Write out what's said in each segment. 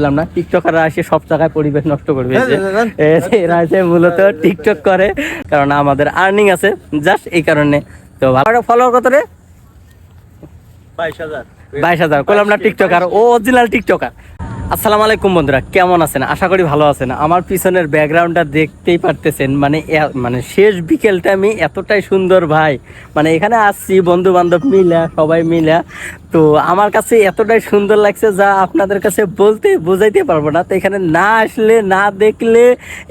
বললাম না টিকটকাররা এসে সব জায়গায় পরিবেশ নষ্ট করবে। এই যে। এই যে এরা এসে মূলত টিকটক করে কারণ আমাদের আর্নিং আছে জাস্ট এই কারণে। তো ভালো ফলোয়ার কত রে? বাইশ হাজার। বাইশ হাজার করলাম না টিকটকার ও অরিজিনাল টিকটকার। আসসালামু আলাইকুম বন্ধুরা কেমন আছেন? আশা করি ভালো আছেন। আমার পিছনের ব্যাকগ্রাউন্ডটা দেখতেই পারতেছেন মানে মানে শেষ বিকেলটা আমি এতটাই সুন্দর ভাই। মানে এখানে আসছি বন্ধু বান্ধব মিলা সবাই মিলা। তো আমার কাছে এতটাই সুন্দর লাগছে যা আপনাদের কাছে বলতে বোঝাইতে পারব না। তো এখানে না আসলে, না দেখলে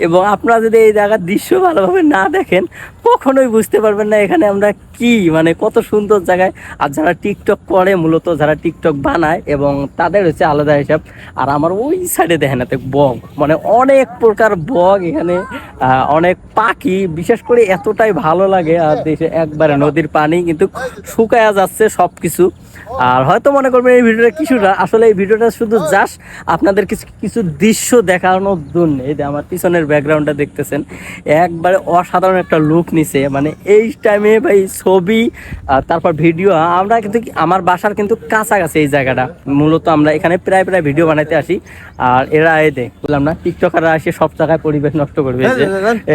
এবং আপনারা যদি এই জায়গার দৃশ্য ভালোভাবে না দেখেন, কখনোই বুঝতে পারবেন না এখানে আমরা কি মানে কত সুন্দর জায়গায়। আর যারা টিকটক করে, মূলত যারা টিকটক বানায় এবং তাদের হচ্ছে আলাদা হিসাব। আর আমার ওই সাইডে দেখেন এতে বগ মানে অনেক প্রকার বগ এখানে অনেক পাখি, বিশেষ করে এতটাই ভালো লাগে। আর দেশে একবারে নদীর পানি কিন্তু শুকায়া যাচ্ছে সব কিছু আর হয়তো মনে করবেন এই ভিডিওটা কিছুটা আসলে এই ভিডিওটা শুধু জাস্ট আপনাদের কিছু কিছু দৃশ্য দেখানোর জন্য। এই যে আমার পিছনের ব্যাকগ্রাউন্ডটা দেখতেছেন একবারে অসাধারণ একটা লুক নিছে। মানে এই টাইমে ভাই ছবি তারপর ভিডিও আমরা কিন্তু আমার বাসার কিন্তু কাছাকাছি এই জায়গাটা। মূলত আমরা এখানে প্রায় প্রায় ভিডিও বানাইতে আসি। আর এরা দেখ বললাম না টিকটকাররা এসে সব জায়গায় পরিবেশ নষ্ট করবে।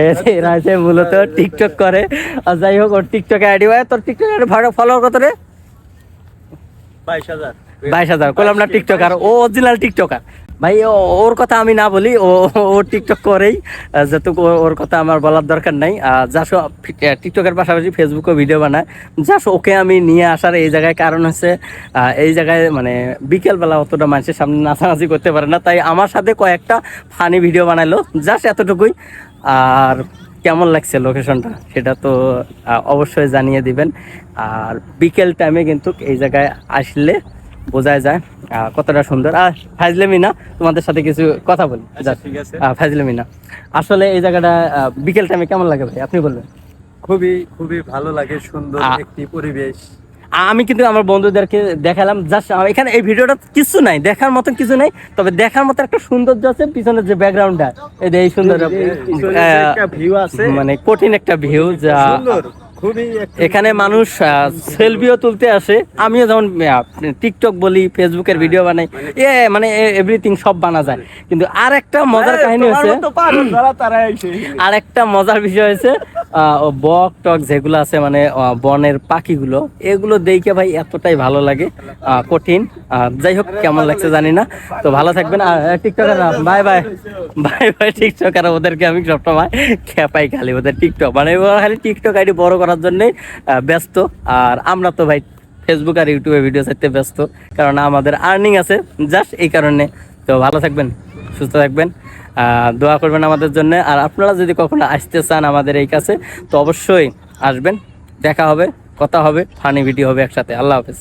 এই যে। এরা এসে মূলত টিকটক করে। আর যাই হোক ওর টিকটকে আইডি হয় তোর টিকটক ফলোয়ার কত রে? বাইশ হাজার। করলাম না টিকটকার ও অরিজিনাল টিকটকার। ভাই ওর কথা আমি না বলি, ও ও টিকটক করেই যেহেতু ওর কথা আমার বলার দরকার নাই। যা টিকটকের পাশাপাশি ফেসবুকেও ভিডিও বানায়। জাস্ট ওকে আমি নিয়ে আসার এই জায়গায় কারণ হচ্ছে এই জায়গায় মানে বিকেলবেলা অতটা মানুষের সামনে নাচানাচি করতে পারে না। তাই আমার সাথে কয়েকটা ফানি ভিডিও বানাইলো জাস্ট এতটুকুই। আর কেমন লাগছে লোকেশনটা সেটা তো অবশ্যই জানিয়ে দিবেন। আর বিকেল টাইমে কিন্তু এই জায়গায় আসলে বোঝা যায় কতটা সুন্দর। আর ফাইজলে মিনা তোমাদের সাথে কিছু কথা বলি। আচ্ছা, ঠিক আছে। আহ, ফাজলেমি না। আসলে এই জায়গাটা বিকেল টাইমে কেমন লাগে ভাই? আপনি বলবেন। খুবই খুবই ভালো লাগে সুন্দর একটি পরিবেশ। আমি কিন্তু আমার বন্ধুদেরকে দেখালাম জাস্ট এখানে এই ভিডিওটা কিছু নাই দেখার মতন কিছু নাই তবে দেখার মতো একটা সৌন্দর্য আছে পিছনের যে ব্যাকগ্রাউন্ডটা এই যে এই সুন্দর মানে কঠিন একটা ভিউ যা এখানে মানুষ সেলফিও তুলতে আসে আমিও যেমন টিকটক বলি ফেসবুকের ভিডিও বানাই এ মানে এভরিথিং সব বানা যায়। কিন্তু আর একটা মজার হ্যাঁ, কাহিনী এসে আর একটা মজার বিষয় হয়েছে বক টক যেগুলো আছে মানে বনের পাখিগুলো এগুলো দেখে ভাই এতটাই ভালো লাগে কঠিন। যাই হোক কেমন লাগছে জানি না। তো ভালো থাকবেন। আর bye bye. Bye bye TikToker ওদেরকে আমি সবসময় খেপাই খালি ওদের টিকটক। মানে খালি টিকটক আইডি বড় করার জন্যই আহ, ব্যস্ত। আর আমরা তো ভাই ফেসবুক আর ইউটিউবে ভিডিও চাইতে ব্যস্ত কারণ আমাদের আর্নিং আছে জাস্ট এই কারণে। তো ভালো থাকবেন। সুস্থ থাকবেন। দোয়া করবেন আমাদের জন্য। আর আপনারা যদি কখনো আসতে চান আমাদের এই কাছে, তো অবশ্যই আসবেন। দেখা হবে, কথা হবে ফানি ভিডিও হবে একসাথে। আল্লাহ হাফেজ।